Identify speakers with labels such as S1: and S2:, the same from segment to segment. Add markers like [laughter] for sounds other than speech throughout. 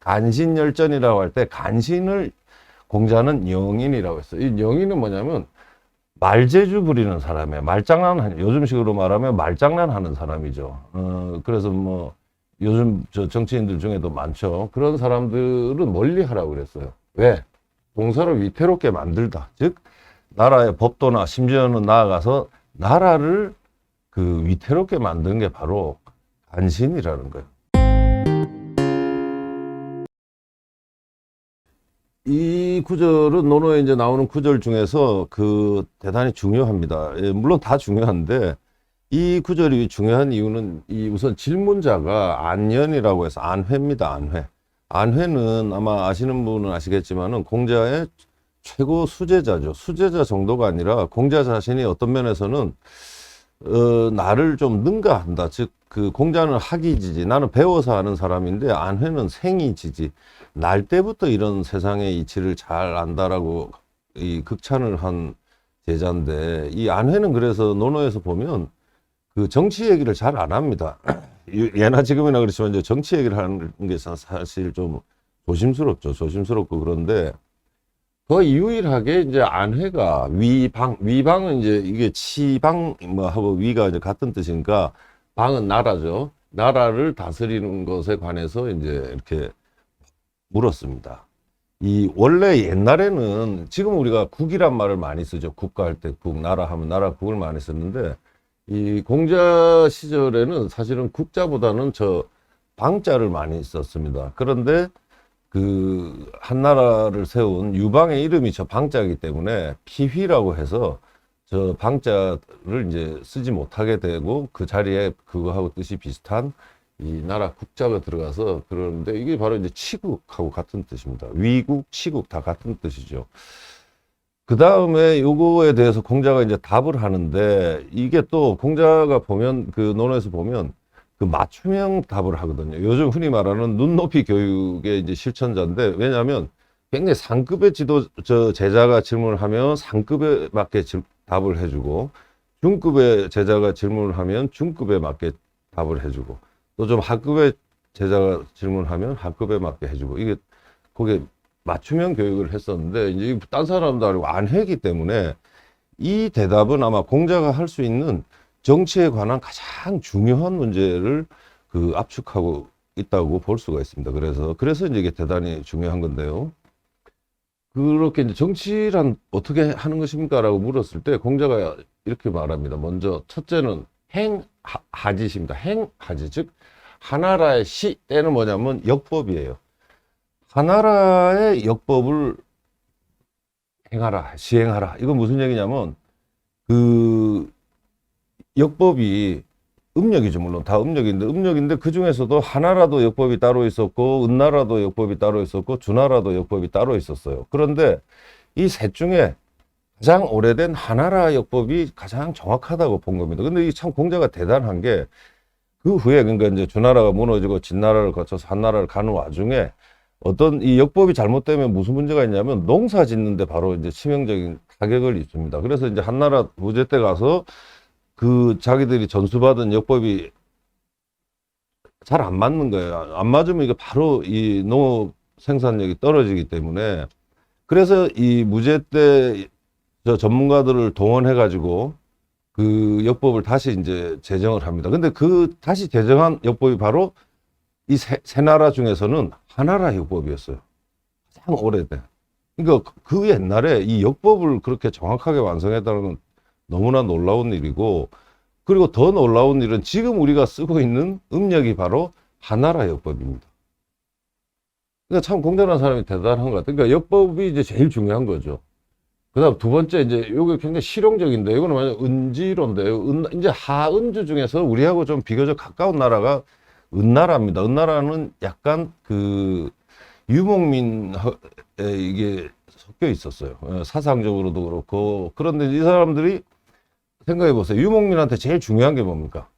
S1: 간신열전이라고 할 때 간신을 공자는 영인이라고 했어요. 이 영인은 뭐냐면 말재주 부리는 사람이에요. 말장난, 요즘식으로 말하면 말장난하는 사람이죠. 어, 그래서 뭐 요즘 저 정치인들 중에도 많죠. 그런 사람들은 멀리 하라고 그랬어요. 왜? 동서를 위태롭게 만들다. 즉, 나라의 법도나 심지어는 나아가서 나라를 그 위태롭게 만든 게 바로 간신이라는 거예요. 이 구절은 논어에 이제 나오는 구절 중에서 그 대단히 중요합니다. 예, 물론 다 중요한데 이 구절이 중요한 이유는 이 우선 질문자가 안연이라고 해서 안회입니다. 안회. 안회는 아마 아시는 분은 아시겠지만은 공자의 최고 수제자죠. 수제자 정도가 아니라 공자 자신이 어떤 면에서는 어, 나를 좀 능가한다. 즉, 그 공자는 학이지지. 나는 배워서 하는 사람인데 안회는 생이지지. 날 때부터 이런 세상의 이치를 잘 안다라고 이 극찬을 한 제자인데 이 안회는 그래서 논어에서 보면 그 정치 얘기를 잘 안 합니다. [clears throat] 예나 지금이나 그렇지만 이제 정치 얘기를 하는 게 사- 사실 좀 조심스럽죠. 조심스럽고 그런데 그 유일하게 이제 안회가 위방 위방은 이제 이게 치방 뭐 하고 위가 이제 같은 뜻이니까 방은 나라죠. 나라를 다스리는 것에 관해서 이제 이렇게 물었습니다. 이 원래 옛날에는 지금 우리가 국이란 말을 많이 쓰죠. 국가 할 때 국, 나라 하면 나라 국을 많이 썼는데 이 공자 시절에는 사실은 국자보다는 저 방자를 많이 썼습니다. 그런데 그 한나라를 세운 유방의 이름이 저 방자이기 때문에 피휘라고 해서 저 방자를 이제 쓰지 못하게 되고 그 자리에 그거하고 뜻이 비슷한 이 나라 국자가 들어가서 그러는데 이게 바로 이제 치국하고 같은 뜻입니다. 위국, 치국 다 같은 뜻이죠. 그 다음에 요거에 대해서 공자가 이제 답을 하는데 이게 또 공자가 보면 그 논어에서 보면 그 맞춤형 답을 하거든요. 요즘 흔히 말하는 눈높이 교육의 이제 실천자인데 왜냐하면 굉장히 상급의 지도 저 제자가 질문을 하면 상급에 맞게 질- 답을 해주고 중급의 제자가 질문을 하면 중급에 맞게 답을 해주고 또좀 하급의 제자가 질문하면 하급에 맞게 해주고 이게 그게 맞춤형 교육을 했었는데 이제 딴 사람도 아니고 안 했기 때문에 이 대답은 아마 공자가 할 수 있는 정치에 관한 가장 중요한 문제를 그 압축하고 있다고 볼 수가 있습니다. 그래서 그래서 이제 이게 대단히 중요한 건데요. 그렇게 이제 정치란 어떻게 하는 것입니까라고 물었을 때 공자가 이렇게 말합니다. 먼저 첫째는 행하짓입니다. 행하짓 즉 하나라의 시 때는 뭐냐면 역법이에요. 하나라의 역법을 행하라, 시행하라. 이건 무슨 얘기냐면 그 역법이 음력이죠. 물론 다 음력인데 음력인데 그 중에서도 하나라도 역법이 따로 있었고 은나라도 역법이 따로 있었고 주나라도 역법이 따로 있었어요. 그런데 이 셋 중에 가장 오래된 하나라 역법이 가장 정확하다고 본 겁니다. 근데 이 참 공자가 대단한 게 그 후에 그러니까 이제 주나라가 무너지고 진나라를 거쳐서 한나라를 가는 와중에 어떤 이 역법이 잘못되면 무슨 문제가 있냐면 농사 짓는데 바로 이제 치명적인 타격을 입습니다. 그래서 이제 한나라 무제 때 가서 그 자기들이 전수받은 역법이 잘 안 맞는 거예요. 안 맞으면 이게 바로 이 농업 생산력이 떨어지기 때문에 그래서 이 무제 때 저 전문가들을 동원해 가지고 그 역법을 다시 이제 제정을 합니다. 근데 그 다시 제정한 역법이 바로 이 세, 세 나라 중에서는 하나라 역법이었어요. 가장 오래된. 그러니까 그 옛날에 이 역법을 그렇게 정확하게 완성했다는 건 너무나 놀라운 일이고 그리고 더 놀라운 일은 지금 우리가 쓰고 있는 음력이 바로 하나라 역법입니다. 그러니까 참 공정한 사람이 대단한 것 같아요. 그러니까 역법이 이제 제일 중요한 거죠. 그 다음 두 번째, 이제, 요게 굉장히 실용적인데, 이거는 완전 은지로인데요. 은, 이제 하은주 중에서 우리하고 좀 비교적 가까운 나라가 은나라입니다. 은나라는 약간 그, 유목민에 이게 섞여 있었어요. 어, 사상적으로도 그렇고. 그런데 이 사람들이 생각해 보세요. 유목민한테 제일 중요한 게 뭡니까?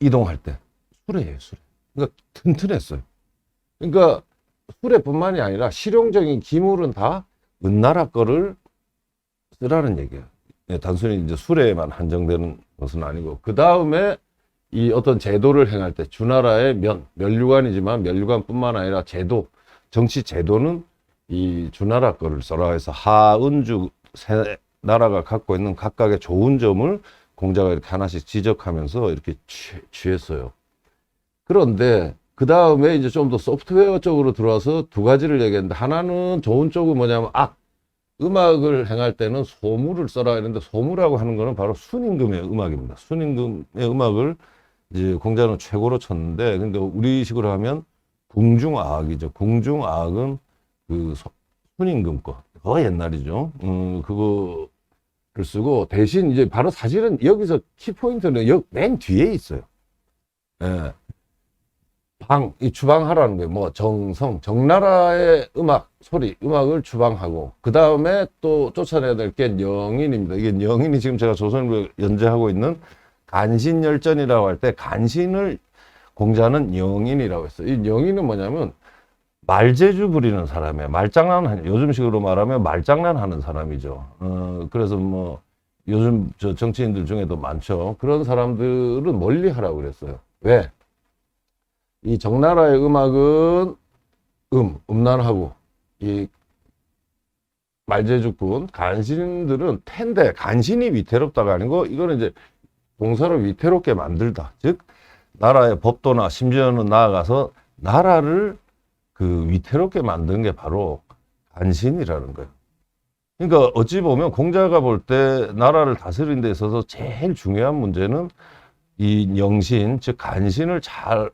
S1: 이동할 때. 수레예요, 수레. 그러니까 튼튼했어요. 그러니까 수레뿐만이 아니라 실용적인 기물은 다 은나라 거를 쓰라는 얘기예요. 예, 단순히 이제 수레에만 한정되는 것은 아니고 그 다음에 이 어떤 제도를 행할 때 주나라의 면, 면류관이지만 면류관뿐만 아니라 제도, 정치 제도는 이 주나라 거를 써라 해서 하은주 세 나라가 갖고 있는 각각의 좋은 점을 공자가 이렇게 하나씩 지적하면서 이렇게 취, 취했어요. 그런데 그 다음에 이제 좀 더 소프트웨어 쪽으로 들어와서 두 가지를 얘기했는데 하나는 좋은 쪽은 뭐냐면 악 음악을 행할 때는 소물을 써라 했는데 소물하고 하는 거는 바로 순임금의 음악입니다. 순임금의 음악을 이제 공자는 최고로 쳤는데 근데 우리식으로 하면 궁중아악이죠. 궁중아악은 그 소- 순임금 거. 더 옛날이죠. 음, 그거를 쓰고 대신 이제 바로 사실은 여기서 키포인트는 여, 맨 뒤에 있어요. 예. 방, 이 추방하라는 거예요. 뭐, 정성, 정나라의 음악, 소리, 음악을 추방하고, 그 다음에 또 쫓아내야 될 게 영인입니다. 이게 영인이 지금 제가 조선일보에 연재하고 있는 간신열전이라고 할 때, 간신을 공자는 영인이라고 했어요. 이 영인은 뭐냐면, 말재주 부리는 사람이에요. 말장난, 요즘식으로 말하면 말장난 하는 사람이죠. 어, 그래서 뭐, 요즘 저 정치인들 중에도 많죠. 그런 사람들은 멀리 하라고 그랬어요. 왜? 이 정나라의 음악은 음, 음란하고 이 말제주군 간신들은 텐데 간신이 위태롭다가 아니고 이거는 이제 공사를 위태롭게 만들다. 즉 나라의 법도나 심지어는 나아가서 나라를 그 위태롭게 만든 게 바로 간신이라는 거예요. 그러니까 어찌 보면 공자가 볼 때 나라를 다스리는 데 있어서 제일 중요한 문제는 이 영신, 즉 간신을 잘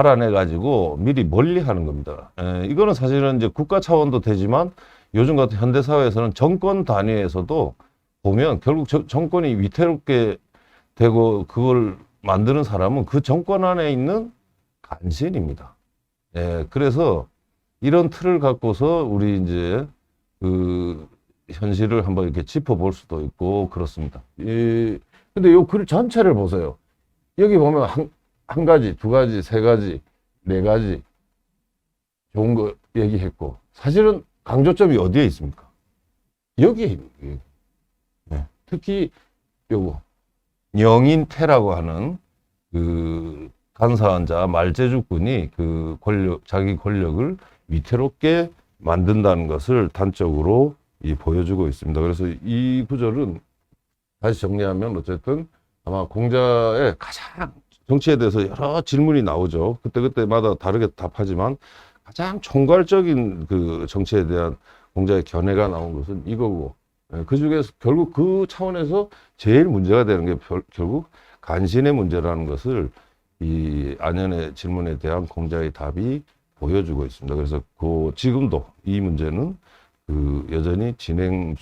S1: 알아내 가지고 미리 멀리 하는 겁니다. 에, 이거는 사실은 이제 국가 차원도 되지만 요즘 같은 현대 사회에서는 정권 단위에서도 보면 결국 저- 정권이 위태롭게 되고 그걸 만드는 사람은 그 정권 안에 있는 간신입니다. 예, 그래서 이런 틀을 갖고서 우리 이제 그 현실을 한번 이렇게 짚어볼 수도 있고 그렇습니다. 이 근데 요 글 전체를 보세요. 여기 보면 한, 한 가지, 두 가지, 세 가지, 네 가지 좋은 거 얘기했고 사실은 강조점이 어디에 있습니까? 여기에 있는 네. 특히 요거 영인태라고 하는 그 간사한 자 말제주군이 그 권력 자기 권력을 위태롭게 만든다는 것을 단적으로 이 보여주고 있습니다. 그래서 이 구절은 다시 정리하면 어쨌든 아마 공자의 가장 정치에 대해서 여러 질문이 나오죠. 그때그때마다 다르게 답하지만 가장 총괄적인 그 정치에 대한 공자의 견해가 나온 것은 이거고 예, 그 중에서 결국 그 차원에서 제일 문제가 되는 게 결, 결국 간신의 문제라는 것을 이 안연의 질문에 대한 공자의 답이 보여주고 있습니다. 그래서 그 지금도 이 문제는 그 여전히 진행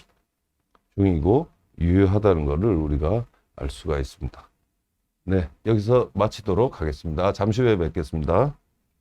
S1: 중이고 유효하다는 것을 우리가 알 수가 있습니다. 네, 여기서 마치도록 하겠습니다. 잠시 후에 뵙겠습니다.